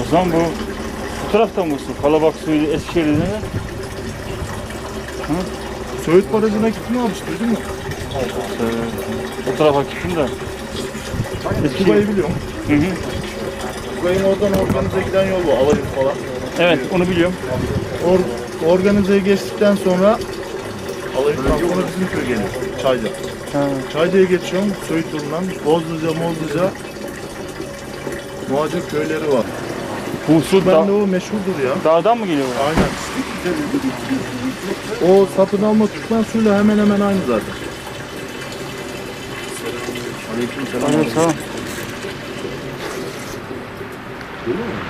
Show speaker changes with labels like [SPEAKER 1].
[SPEAKER 1] O zaman bu bu taraftan mı su? Kalabak suyu Eskişehir'de mi? Hı?
[SPEAKER 2] Söğüt Barajı'na gittin almıştı değil mi?
[SPEAKER 1] Ee, o tarafa gittim de.
[SPEAKER 2] Eski Tugay'ı biliyorum.
[SPEAKER 1] Hı hı.
[SPEAKER 2] Tugay'ın oradan organize giden yol bu. Alayım falan.
[SPEAKER 1] Evet onu biliyorum.
[SPEAKER 2] Or organizeye geçtikten sonra Alayım'dan sonra bizim köy geliyor. Çayca.
[SPEAKER 1] Ha.
[SPEAKER 2] Çayca'ya geçiyorum. Söğüt yolundan. Bozluca, Mozluca. Muhacir köyleri var.
[SPEAKER 1] Bu su
[SPEAKER 2] Ben de
[SPEAKER 1] da,
[SPEAKER 2] o meşhurdur ya.
[SPEAKER 1] dağdan mı geliyor?
[SPEAKER 2] Aynen. O satın alma Türkmen suyuyla hemen hemen aynı zaten. Aleyküm selam.
[SPEAKER 1] Aleyküm selam.
[SPEAKER 2] Görüyor musun?